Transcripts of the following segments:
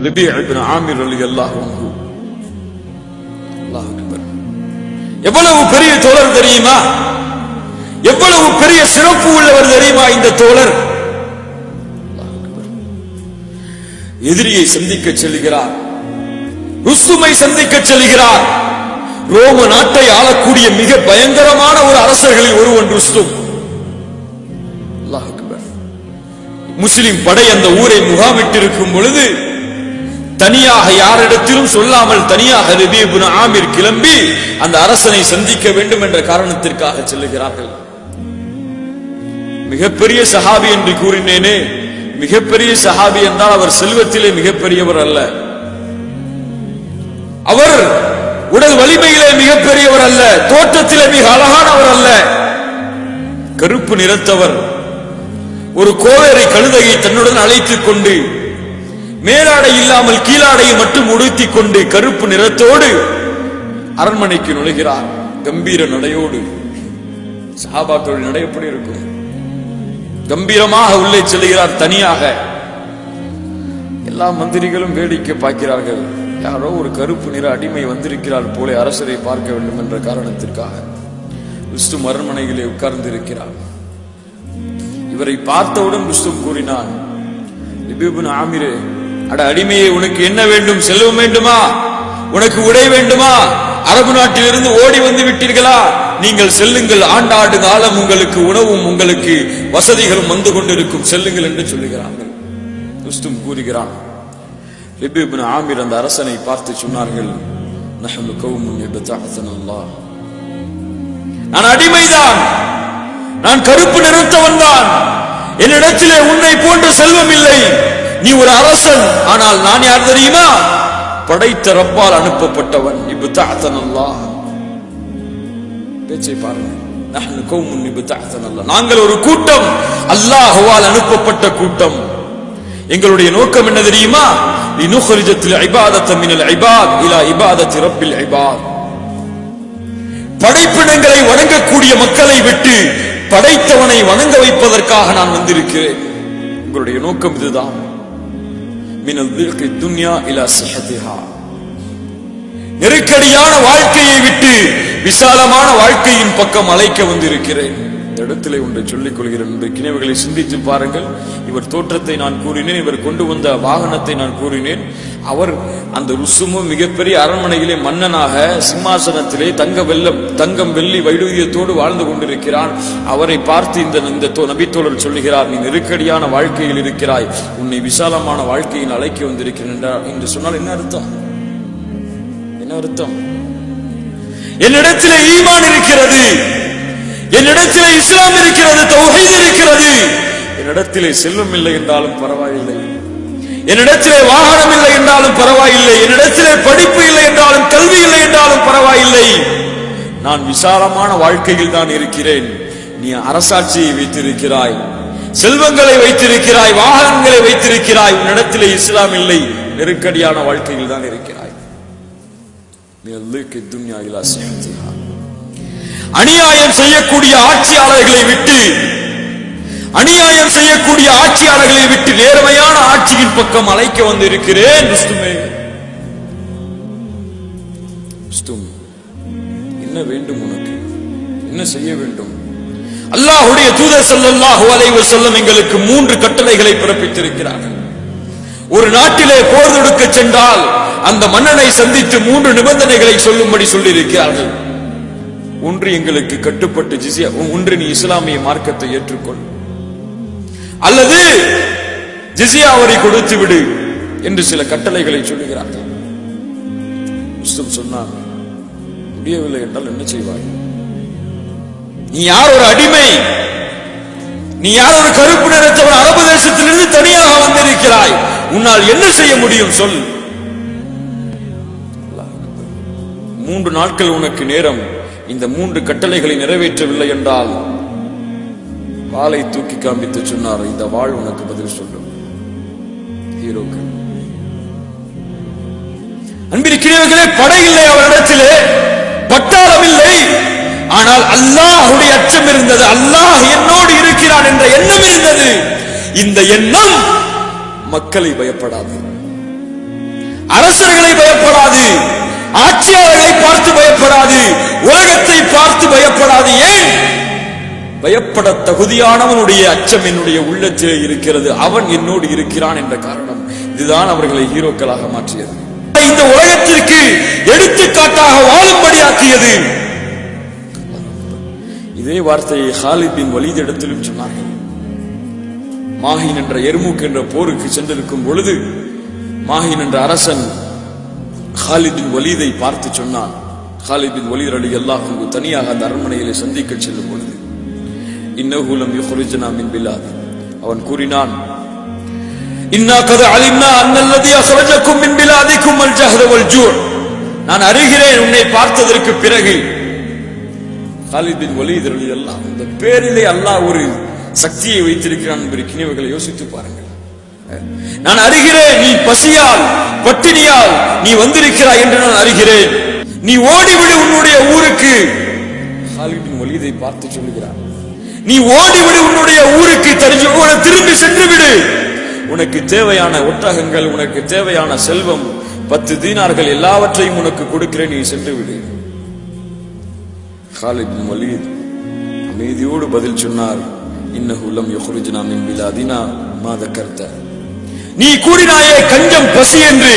ஆமிர் அலி அல்லாஹ் எவ்வளவு பெரிய தோழர் தெரியுமா? எவ்வளவு பெரிய சிறப்பு உள்ளவர் தெரியுமா இந்த தோழர்? எதிரியை சந்திக்க செல்கிறார். ருஸ்துமை சந்திக்க செல்கிறார். ரோம நாட்டை ஆளக்கூடிய மிக பயங்கரமான ஒரு அரசர்களில் ஒருவன் ருஸ்தும் முஸ்லிம் படை அந்த ஊரை முகாமிட்டிருக்கும் பொழுது தனியாக யாரிடத்திலும் சொல்லாமல் தனியாக ரபீபுன் ஆமீர் கிளம்பி அந்த அரசனை சந்திக்க வேண்டும் என்ற காரணத்திற்காக செல்லுகிறார்கள். மிகப்பெரிய சஹாபி என்று கூறினேனே மிகப்பெரிய சஹாபி என்றால் அவர் செல்வத்திலே மிகப்பெரியவர் அல்ல. அவர் உடல் வலிமையிலே மிகப்பெரியவர் அல்ல தோற்றத்திலே மிக அழகானவர் அல்ல. கருப்பு நிறத்தவர். ஒரு கோவேரை கழுதையை தன்னுடன் அழைத்துக் கொண்டு மேலாடை இல்லாமல் கீழாடையை மட்டும் உடுத்திக் கொண்டு கருப்பு நிறத்தோடு அரண்மனைக்கு நுழைகிறார். கம்பீர நடையோடு. சஹாபாக்கள் நடை எப்படி இருக்கும்? கம்பீரமாக உள்ளே செல்கிறார் தனியாக. எல்லா மந்திரிகளும் வேடிக்கை பார்க்கிறார்கள். யாரோ ஒரு கருப்பு நிற அடிமை வந்திருக்கிறார் போல அரசரை பார்க்க வேண்டும் என்ற காரணத்திற்காக. விஷ்ணு அரண்மனையிலே உட்கார்ந்து இருக்கிறார் இவரை பார்த்தவுடன் விஷ்ணு கூறினான் ஆமிரே அட அடிமையை உனக்கு என்ன வேண்டும்? செல்வம் வேண்டுமா? உனக்கு உடை வேண்டுமா? அரபு நாட்டிலிருந்து ஓடி வந்து விட்டீர்களா? நீங்கள் செல்லுங்கள். ஆண்டாண்டு காலம் உங்களுக்கு உணவும் உங்களுக்கு வசதிகளும் வந்து கொண்டிருக்கும். செல்லுங்கள் என்று சொல்லுகிறார்கள் ருஸ்தும் கூறுகிறான். லிபிபின் ஆமீர் அந்த அரசனை பார்த்து சொன்னார்கள் நஹனு கௌமுன் யபதஅஸன நான் அடிமைதான். நான் கருப்பு நிறுத்தவன் தான். என்னிடத்திலே உன்னை போன்ற செல்வம் இல்லை. நீ ஒரு அரசன். ஆனால் நான் யார் தெரியுமா? படைத்த ரப்பால் அனுப்பப்பட்டவன். இபுத்தாத்தனல்லா பேச்சை பாருங்க. நாங்கள் ஒரு கூட்டம். அல்லாஹுவால் அனுப்பப்பட்ட கூட்டம். எங்களுடைய நோக்கம் என்ன தெரியுமா? படைப்பினங்களை வணங்கக்கூடிய மக்களை விட்டு படைத்தவனை வணங்க வைப்பதற்காக நான் வந்திருக்கிறேன். உங்களுடைய நோக்கம் இதுதான். மினல் தில்கி துன்யா இலா சிஹதிஹா. நெருக்கடியான வாழ்க்கையை விட்டு விசாலமான வாழ்க்கையின் பக்கம் அழைக்க வந்திருக்கிறேன். இந்த இடத்திலே ஒன்றை சொல்லிக் கொள்கிறேன். இந்த கிணவுகளை சிந்தித்து பாருங்கள். இவர் தோற்றத்தை நான் கூறினேன். இவர் கொண்டு வந்த வாகனத்தை நான் கூறினேன். அவர் அந்த ருசுமும் மிகப்பெரிய அரண்மனையிலே மன்னனாக சிம்மாசனத்திலே தங்க வெள்ளம் தங்கம் வெள்ளி வைடூரியத்தோடு வாழ்ந்து கொண்டிருக்கிறான். அவரை பார்த்து இந்த இந்த தோ- நபித்தோழர் சொல்லுகிறார் நீ நெருக்கடியான வாழ்க்கையில் இருக்கிறாய். உன்னை விசாலமான வாழ்க்கையில் அழைக்க வந்திருக்கிறேன் என்றார் என்று சொன்னால் என்ன அர்த்தம்? என்ன அர்த்தம்? என்னிடத்தில் ஈமான் இருக்கிறது. என்னிடத்தில் இஸ்லாம் இருக்கிறது தௌஹீத் இருக்கிறது. என்னிடத்திலே செல்வம் இல்லை என்றாலும் பரவாயில்லை. என்னிடத்திலே வாகனம் இல்லை என்றாலும் பரவாயில்லை. என்னிடத்திலே படிப்பு இல்லை என்றாலும் கல்வி இல்லை என்றாலும் பரவாயில்லை. நான் விசாலமான வாழ்க்கையில் தான் இருக்கிறேன். நீ அரசாட்சியை வைத்திருக்கிறாய். செல்வங்களை வைத்திருக்கிறாய். வாகனங்களை வைத்திருக்கிறாய். உன்னிடத்திலே இஸ்லாம் இல்லை. நெருக்கடியான வாழ்க்கையில் தான் இருக்கிறாய். நீ அல்லுக்கு துன்யா இலா அநியாயம் செய்யக்கூடிய ஆட்சியாளர்களை விட்டு அநியாயம் செய்யக்கூடிய ஆட்சியாளர்களை விட்டு நேர்மையான ஆட்சியின் பக்கம் அழைக்க வந்து இருக்கிறேன் என்ன வேண்டும் உனக்கு? என்ன செய்ய வேண்டும்? அல்லாஹ்வுடைய தூதர் ஸல்லல்லாஹு அலைஹி செல்லும் எங்களுக்கு மூன்று கட்டளைகளை பிறப்பித்திருக்கிறார்கள். ஒரு நாட்டிலே போர் தொடுக்க சென்றால் அந்த மன்னனை சந்தித்து மூன்று நிபந்தனைகளை சொல்லும்படி சொல்லியிருக்கிறார்கள். ஒன்று எங்களுக்கு கட்டுப்பட்டு ஜிசியா ஒன்று நீ இஸ்லாமிய மார்க்கத்தை ஏற்றுக்கொள். அல்லது ஜிசியா அவரை கொடுத்து விடு என்று சில கட்டளைகளை சொல்லுகிறார்கள். முஸ்லிம் சொன்னார் முடியவில்லை என்றால் என்ன செய்வாய்? நீ யார் ஒரு அடிமை? நீ யார் ஒரு கருப்பு நிறத்தவன்? அரபு தேசத்திலிருந்து தனியாக வந்திருக்கிறாய். உன்னால் என்ன செய்ய முடியும் சொல். மூன்று நாட்கள் உனக்கு நேரம். இந்த மூன்று கட்டளைகளை நிறைவேற்றவில்லை என்றால் வாளை தூக்கி காண்பித்து சொன்னார் இந்த வாழ் உனக்கு பதில் சொல்லும். ஹீரோக்கள். அன்பிருக்கிறவர்களே படை இல்லை அவரிடத்திலே பட்டாளம் இல்லை. ஆனால் அல்லாஹுடைய அச்சம் இருந்தது. அல்லாஹ் என்னோடு இருக்கிறான் என்ற எண்ணம் இருந்தது. இந்த எண்ணம் மக்களை பயப்படாது. அரசர்களை பயப்படாது. ஆட்சியாளர்களை பார்த்து பயப்படாது. உலகத்தை பார்த்து பயப்படாது. ஏன் பயப்பட தகுதியானவனுடைய அச்சம் என்னுடைய உள்ளத்திலே இருக்கிறது. அவன் என்னோடு இருக்கிறான் என்ற காரணம் இதுதான் அவர்களை ஹீரோக்களாக மாற்றியது. இந்த உலகத்திற்கு எடுத்துக்காட்டாக வாழும்படியாக்கியது. இதே வார்த்தையை ஹாலித் பின் வலீத் இடத்திலும் சொன்னார்கள். மாஹின் என்ற எர்முக் என்ற போருக்கு சென்றிருக்கும் பொழுது மாஹின் என்ற அரசன் ஹாலிதின் வலிதை பார்த்து சொன்னான். ஹாலித் பின் அலி அல்லாஹ் தனியாக அந்த அரண்மனையிலே சந்திக்க செல்லும் பொழுது இன்னகுலம் யுஹ்ரிஜனா மின் பிலாத் அவன் கூறினான் இன்னா கத அலிம்னா அன்னல்லதி அஹ்ரஜக்கும் மின் பிலாதிக்கும் அல் ஜஹ்ர வல் ஜூர் நான் அறிகிறேன் உன்னை பார்த்ததற்கு பிறகு. ஹாலித் பின் வலீத் அல்லாஹ் இந்த பேரிலே அல்லாஹ் ஒரு சக்தியை வைத்திருக்கிறான் என்பதை கிணிவுகளை யோசித்து பாருங்கள். நான் அறிகிறேன் நீ பசியால் பட்டினியால் நீ வந்திருக்கிறாய் என்று நான் அறிகிறேன். நீ ஓடிவிடு உன்னுடைய ஊருக்கு. பின் வலீதை பார்த்து சொல்லுகிறான் நீ ஓடிவிடு உன்னுடைய ஊருக்கு தெரிஞ்சு திரும்பி சென்று விடு. உனக்கு தேவையான ஒட்டகங்கள் உனக்கு தேவையான செல்வம் பத்து தீனார்கள் எல்லாவற்றையும் உனக்கு கொடுக்கிறேன் நீ சென்று விடு. ஹாலித் வலீத் அமைதியோடு பதில் சொன்னார். இன்னஹு லம் யுஹ்ரிஜ்னா மின் பிலாதினா மா தக்கர்த நீ கூறினாயே கஞ்சம் பசி என்று.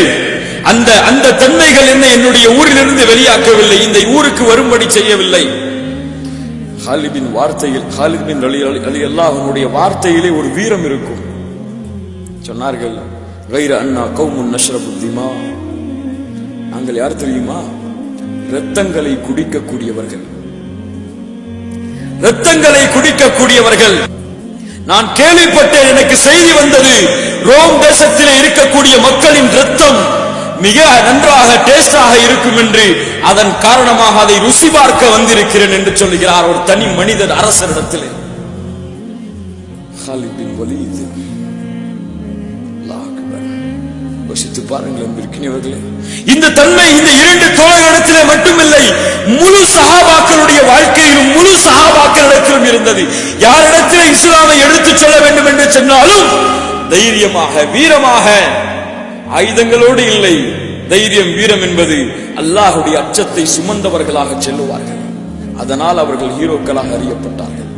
அந்த அந்த தன்மைகள் என்ன என்னுடைய ஊரிலிருந்து வெளியாக்கவில்லை. இந்த ஊருக்கு வரும்படி செய்யவில்லை. ஹாலிபின் வார்த்தையில் ஹாலிபின் அலி அல்லா அவனுடைய வார்த்தையிலே ஒரு வீரம் இருக்கும். சொன்னார்கள் வைர அண்ணா கௌமுன் நஷ்ரபுத்திமா நாங்கள் யார் தெரியுமா? ரத்தங்களை குடிக்கக்கூடியவர்கள். ரத்தங்களை குடிக்கக்கூடியவர்கள். நான் கேள்விப்பட்டேன் எனக்கு செய்தி வந்தது. ரோம் தேசத்தில் இருக்கக்கூடிய மக்களின் ரத்தம் மிக நன்றாக டேஸ்டாக இருக்கும் என்று அதன் காரணமாக அதை ருசி பார்க்க வந்திருக்கிறேன் என்று சொல்லுகிறார் ஒரு தனி மனிதர் அரசரிடத்திலே. யோசித்து பாருங்கள் அன்பிற்கினியவர்களே இந்த தன்மை இந்த இரண்டு தோழர்களிடத்திலே மட்டுமில்லை முழு சகாபாக்களுடைய வாழ்க்கையிலும் முழு சகாபாக்களிடத்திலும் இருந்தது. யாரிடத்திலே இஸ்லாமை எடுத்துச் சொல்ல வேண்டும் என்று சொன்னாலும் தைரியமாக வீரமாக ஆயுதங்களோடு இல்லை. தைரியம் வீரம் என்பது அல்லாஹுடைய அச்சத்தை சுமந்தவர்களாக செல்லுவார்கள். அதனால் அவர்கள் ஹீரோக்களாக அறியப்பட்டார்கள்.